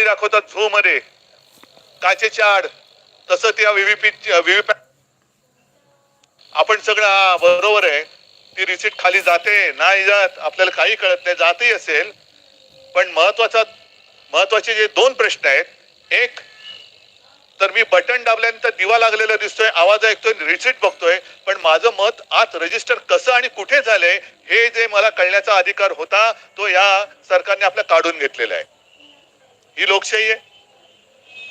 गाणी दाखवतात झू मध्ये. काचेच्या आड तसं त्या व्हीव्हीपी व्हीव्हीपॅट आपण सगळं हा, बरोबर आहे. ती रिसीट खाली जाते. नाही जात. आपल्याला काही कळत नाही. जातही असेल. पण महत्त्वाचा महत्त्वाचे जे दोन प्रश्न आहेत. एक तर मी बटन दाबल्यानंतर दिवा लागलेला दिसतोय आवाज ऐकतोय रिसीट बघतोय. पण माझं मत आत रजिस्टर कसं आणि कुठे झालंय हे जे मला कळण्याचा अधिकार होता तो या सरकारने आपल्या काढून घेतलेला आहे. ही लोकशाही आहे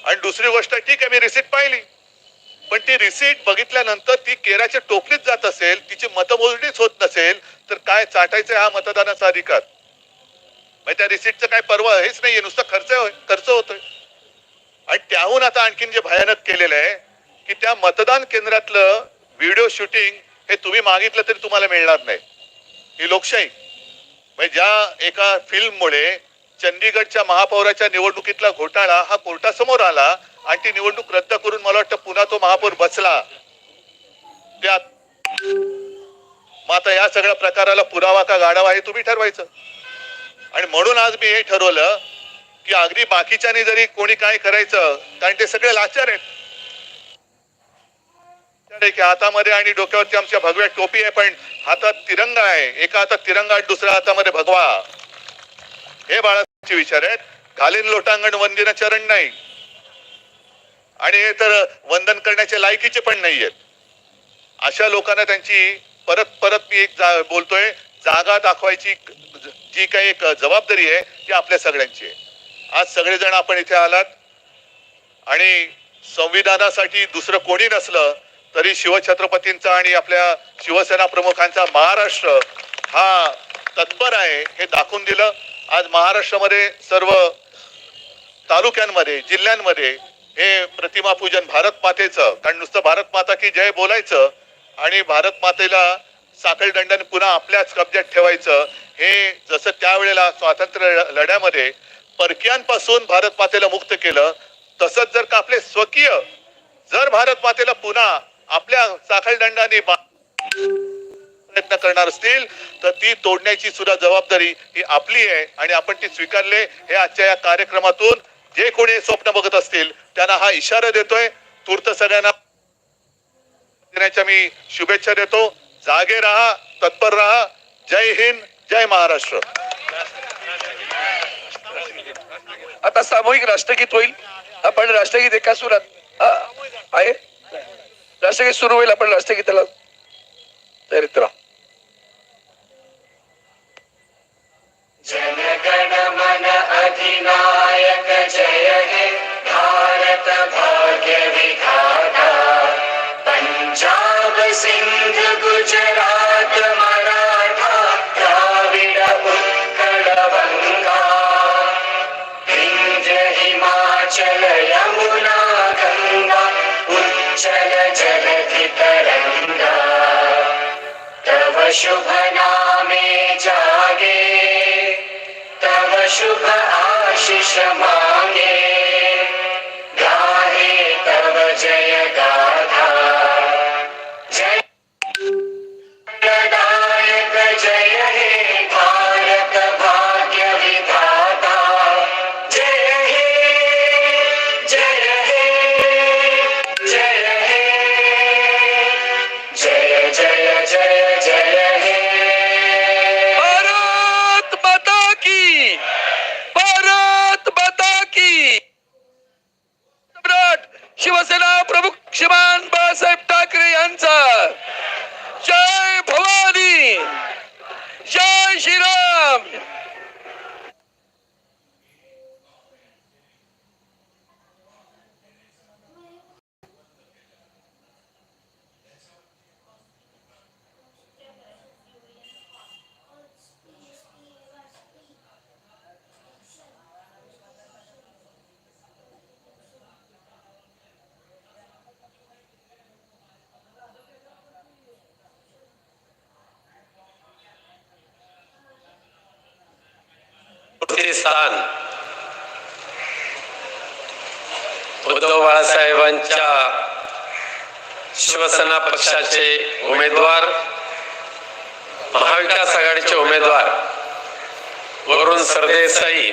आणि दुसरी गोष्ट ठीक आहे मी रिसिट पाहिली. पण ती रिसीट बघितल्यानंतर ती केराच्या टोपलीत जात असेल तिची मतमोजणीच होत नसेल तर काय चाटायचं हा मतदानाचा अधिकार? मग त्या रिसीटचं काय परवा हेच नाहीये नुसतं खर्च खर्च होतोय. आणि त्याहून आता आणखीन जे भयानक केलेलं आहे की त्या मतदान केंद्रातलं व्हिडिओ शूटिंग हे तुम्ही मागितलं तरी तुम्हाला मिळणार नाही. ही लोकशाही. म्हणजे ज्या एका फिल्ममुळे चंदीगडच्या महापौराच्या निवडणुकीतला घोटाळा हा कोर्टासमोर आला आणि ती निवडणूक रद्द करून मला वाटतं पुन्हा तो महापौर बसला. त्यात मग आता या सगळ्या प्रकाराला पुरावा का गाडावा हे तुम्ही ठरवायचं. आणि म्हणून आज मी हे ठरवलं की अगदी बाकीच्यानी जरी कोणी काय करायचं कारण ते सगळे लाचार आहेत. आहे की हातामध्ये आणि डोक्यावरती आमच्या भगव्या टोपी आहे पण हातात तिरंगा आहे. एका हातात तिरंगा दुसऱ्या हातामध्ये भगवा. हे बाळा विचार आहेत. घालीन लोटांगण वंदिना चरण नाही. आणि हे तर वंदन करण्याच्या लायकीचे पण नाही आहेत. अशा लोकांना त्यांची परत परत मी एक जा- बोलतोय जागा दाखवायची जी काही एक जबाबदारी आहे ती आपल्या सगळ्यांची आहे. आज सगळेजण आपण इथे आलात. आणि संविधानासाठी दुसरं कोणी नसलं तरी शिवछत्रपतींचा आणि आपल्या शिवसेना प्रमुखांचा महाराष्ट्र हा तत्पर आहे हे दाखवून दिलं. आज महाराष्ट्रामध्ये सर्व तालुक्यांमध्ये जिल्ह्यांमध्ये हे प्रतिमा पूजन भारत मातेचं कारण नुसतं भारत माता की जय बोलायचं आणि भारत मातेला साखळ दंडाने पुन्हा आपल्याच कब्जात ठेवायचं हे जसं त्यावेळेला स्वातंत्र्य लढ्यामध्ये परकीयांपासून भारत मातेला मुक्त केलं तसंच जर का आपले स्वकीय जर भारत मातेला पुन्हा आपल्या साखळदंडाने बा- प्रयत्न करणार असतील तर ती तोडण्याची सुद्धा जबाबदारी ही आपली आहे आणि आपण ती स्वीकारले हे आजच्या या कार्यक्रमातून. जे कोणी स्वप्न बघत असतील त्यांना हा इशारा देतोय. तूर्त सगळ्यांना देण्याच्या मी शुभेच्छा देतो. जागे राहा तत्पर राहा. जय हिंद जय महाराष्ट्र. आता सामूहिक राष्ट्रगीत होईल. आपण राष्ट्रगीत एका सुरात आहे? राष्ट्रगीत सुरू होईल आपण राष्ट्रगीताला चरित्र राहा जनगण मन अधिनायक जय हे। भारत भाग्य विधाता। पंजाब सिंध गुजरात मराठा द्राविड उत्कल बंगा विंध्य हिमाचल यमुना गंगा उच्चल जलधि तरंगा तव शुभ नामे तव शुभ आशिष मांगे गाहे तव जय प्रमुख श्रीमान बाळासाहेब ठाकरे यांचा. जय भवानी. जय श्रीराम. ते स्थान उद्धव बाळासाहेबांच्या शिवसेना पक्षाचे उमेदवार महाविकास आघाडीचे उमेदवार वरुण सरदेसाई.